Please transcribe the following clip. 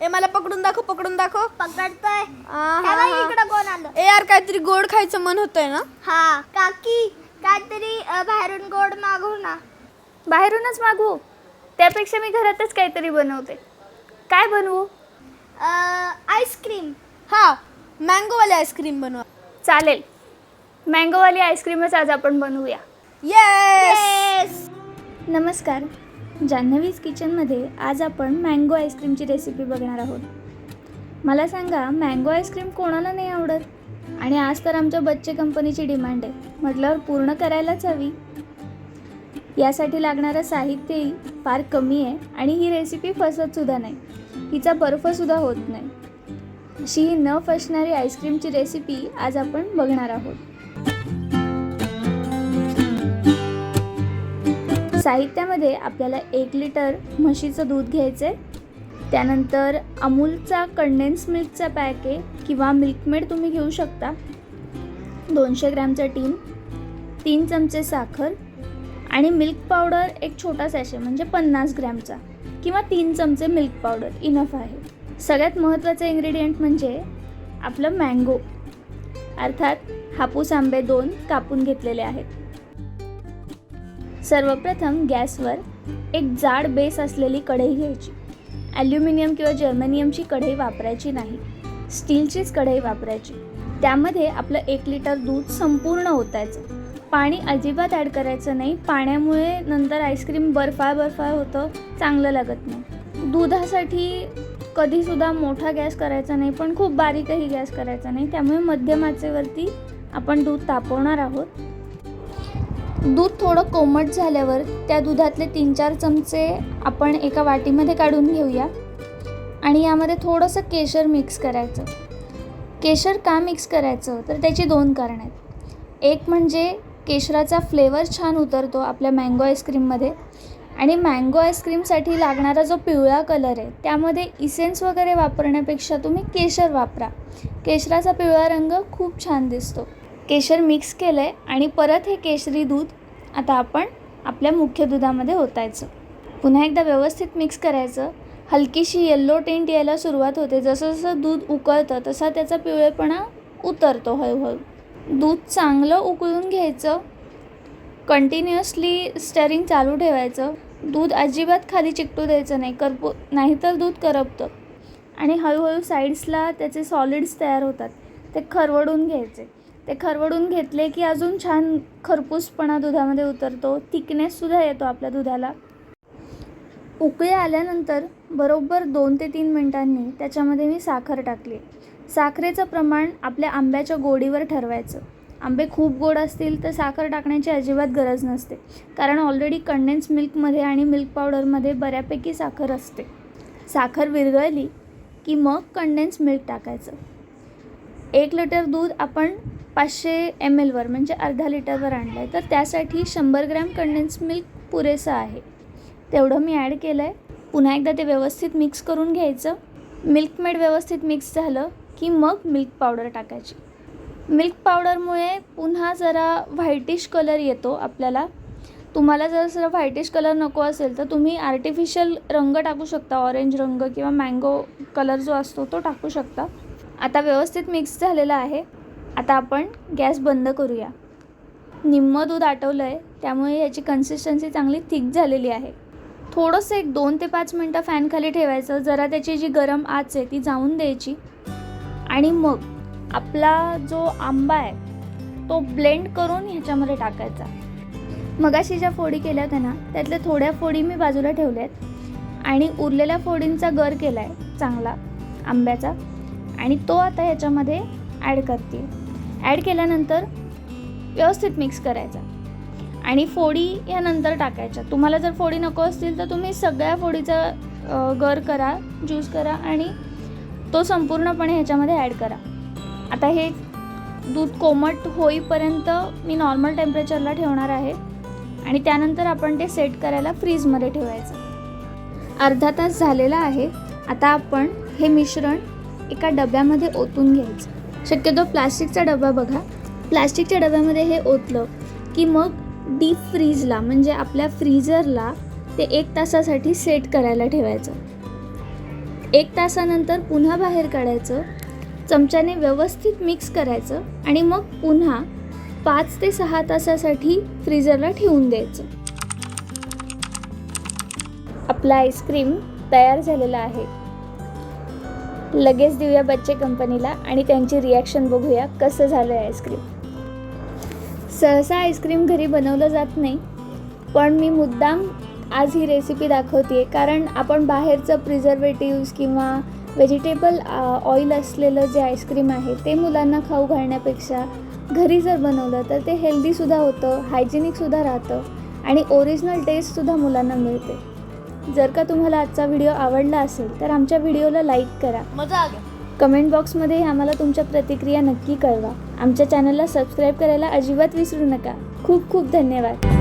ए मला पकडून दाखव पकडून दाखव. पकडतोय. आ, हे हा, बघ, हा. इकडं कोण आलं? ए यार काहीतरी गोड खायचं मन होतंय ना? हा काकी काहीतरी अ, बाहेरून गोड मागवू ना. बाहेरूनच मागवू त्यापेक्षा मी घरातच काहीतरी बनवते. काय बनवू? आईस्क्रीम. हा मँगोवाले आईस्क्रीम बनवा. चालेल. मँगोवाली आईस्क्रीमच आज आपण बनवूया. येस नमस्कार. जान्हवीज किचनमध्ये आज आपण मँगो आईस्क्रीमची रेसिपी बघणार आहोत. मला सांगा मँगो आईस्क्रीम कोणाला नाही आवडत? आणि आज तर आमच्या बच्चे कंपनीची डिमांड आहे. म्हटल्यावर पूर्ण करायलाच हवी. यासाठी लागणारं साहित्यही फार कमी आहे आणि ही रेसिपी फसतसुद्धा नाही. हिचा बर्फसुद्धा होत नाही. अशी ही न फसणारी आईस्क्रीमची रेसिपी आज आपण बघणार आहोत. साहित्यामध्ये आपल्याला एक लिटर म्हशीचं दूध घ्यायचं आहे. त्यानंतर अमूलचा कंडेन्स मिल्कचा पॅक आहे किंवा मिल्कमेड तुम्ही घेऊ शकता. दोनशे ग्रॅमचं टीन तीन चमचे साखर आणि मिल्क पावडर एक छोटा सॅशे म्हणजे पन्नास ग्रॅमचा किंवा तीन चमचे मिल्क पावडर इनफ आहे. सगळ्यात महत्त्वाचं इन्ग्रेडियंट म्हणजे आपलं मँगो अर्थात हापूस आंबे दोन कापून घेतलेले आहेत. सर्वप्रथम गॅसवर एक जाड बेस असलेली कढई घ्यायची. ॲल्युमिनियम किंवा जर्मनियमची कढई वापरायची नाही. स्टीलचीच कढई वापरायची. त्यामध्ये आपलं एक लिटर दूध संपूर्ण ओतायचं. पाणी अजिबात ॲड करायचं नाही. पाण्यामुळे नंतर आईस्क्रीम बर्फाळ बर्फाळ होतं चांगलं लागत नाही. दुधासाठी कधीसुद्धा मोठा गॅस करायचा नाही पण खूप बारीकही गॅस करायचा नाही. त्यामुळे मध्यम आचेवरती आपण दूध तापवणार आहोत. दूध थोडं कोमट झाल्यावर त्या दुधातले तीन चार चमचे आपण एका वाटीमध्ये काढून घेऊया. आणि यामध्ये थोडंसं केशर मिक्स करायचं. केशर का मिक्स करायचं? तर त्याची दोन कारणं आहेत. एक म्हणजे केशराचा फ्लेवर छान उतरतो आपल्या मँगो आईस्क्रीममध्ये आणि मँगो आईस्क्रीमसाठी लागणारा जो पिवळा कलर आहे त्यामध्ये इसेन्स वगैरे वापरण्यापेक्षा तुम्ही केशर वापरा. केशराचा पिवळा रंग खूप छान दिसतो. केशर मिक्स केलं आहे आणि परत हे केशरी दूध आता आपण आपल्या मुख्य दुधामध्ये ओतायचं. पुन्हा एकदा व्यवस्थित मिक्स करायचं. हलकीशी येल्लो टेंट यायला सुरुवात होते. जसं जसं दूध उकळतं तसा त्याचा पिवळेपणा उतरतो हळूहळू. दूध चांगलं उकळून घ्यायचं. कंटिन्युअसली स्टरिंग चालू ठेवायचं. दूध अजिबात खाली चिकटू द्यायचं नाही. करपू नाहीतर दूध करपतं. आणि हळूहळू साईड्सला त्याचे सॉलिड्स तयार होतात. ते खरवडून घ्यायचे. ते खरवडून घेतले की अजून छान खरपूसपणा दुधामध्ये उतरतो थिकनेससुद्धा येतो आपल्या दुधाला. उकळी आल्यानंतर बरोबर दोन ते तीन मिनटांनी त्याच्यामध्ये मी साखर टाकली. साखरेचं प्रमाण आपल्या आंब्याच्या गोडीवर ठरवायचं. आंबे खूप गोड असतील तर साखर टाकण्याची अजिबात गरज नसते कारण ऑलरेडी कंडेन्स मिल्कमध्ये आणि मिल्क पावडरमध्ये बऱ्यापैकी साखर असते. साखर विरघळली की मग कंडेन्स मिल्क टाकायचं. एक लिटर दूध आपण पाचशे एम एलवर म्हणजे अर्धा लिटरवर आणलं आहे तर त्यासाठी शंभर ग्रॅम कंडेन्स मिल्क पुरेसं आहे. तेवढं मी ॲड केलं आहे पुन्हा एकदा ते व्यवस्थित मिक्स करून घ्यायचं. मिल्कमेड व्यवस्थित मिक्स झालं की मग मिल्क पावडर टाकायची. मिल्क पावडरमुळे पुन्हा जरा व्हाईटिश कलर येतो आपल्याला. तुम्हाला जर जरा व्हाईटिश कलर नको असेल तर तुम्ही आर्टिफिशियल रंग टाकू शकता. ऑरेंज रंग किंवा मँगो कलर जो असतो तो टाकू शकता. आता व्यवस्थित मिक्स झालेला आहे. आता आपण गॅस बंद करूया. निम्म दूध आटवलं आहे त्यामुळे याची कन्सिस्टन्सी चांगली थिक झालेली आहे. थोडंसं एक दोन ते पाच मिनटं फॅनखाली ठेवायचं जरा त्याची जी गरम आच आहे ती जाऊन द्यायची. आणि मग आपला जो आंबा आहे तो ब्लेंड करून ह्याच्यामध्ये टाकायचा. मगाशी ज्या फोडी केल्या होत्या ना त्यातल्या थोड्या फोडी मी बाजूला ठेवल्या आहेत आणि उरलेल्या फोडींचा गर केला आहे चांगला आंब्याचा. आणि तो आता ह्याच्यामध्ये ॲड करते. ॲड केल्यानंतर व्यवस्थित मिक्स करायचा. आणि फोडी ह्या नंतर टाकायच्या. तुम्हाला जर फोडी नको असतील तर तुम्ही सगळ्या फोडीचा गर करा ज्यूस करा आणि तो संपूर्णपणे ह्याच्यामध्ये ॲड करा. आता हे दूध कोमट होईपर्यंत मी नॉर्मल टेम्परेचरला ठेवणार आहे. आणि त्यानंतर आपण ते सेट करायला फ्रीजमध्ये ठेवायचं. अर्धा तास झालेला आहे. आता आपण हे मिश्रण एका डब्यामध्ये ओतून घ्यायचं. शक्यतो प्लास्टिकचा डबा बघा. प्लास्टिकच्या डब्यामध्ये हे ओतलं की मग डीप फ्रीजला म्हणजे आपल्या फ्रीजरला ते एक तासासाठी सेट करायला ठेवायचं. एक तासानंतर पुन्हा बाहेर काढायचं चमच्याने व्यवस्थित मिक्स करायचं आणि मग पुन्हा पाच ते सहा तासासाठी फ्रीजरला ठेवून द्यायचं. आपला आईस्क्रीम तयार झालेला आहे. लगेच देऊया बच्चे कंपनीला आणि त्यांची रिॲक्शन बघूया कसं झालं आहे आईस्क्रीम सहसा आईस्क्रीम घरी बनवलं जात नाही पण मी मुद्दाम आज ही रेसिपी दाखवते कारण आपण बाहेरचं प्रिझर्वेटिव्स किंवा व्हेजिटेबल ऑइल असलेलं जे आईस्क्रीम आहे ते मुलांना खाऊ घालण्यापेक्षा घरी जर बनवलं तर ते हेल्दीसुद्धा होतं हायजेनिकसुद्धा राहतं आणि ओरिजिनल टेस्टसुद्धा मुलांना मिळते. जर का तुम्हाला आजचा व्हिडिओ आवडला असेल तर आमच्या व्हिडिओला लाईक करा. मजा आ कमेंट बॉक्समध्ये आम्हाला तुमच्या प्रतिक्रिया नक्की कळवा. आमच्या चॅनलला सबस्क्राईब करायला अजिबात विसरू नका. खूप खूप धन्यवाद.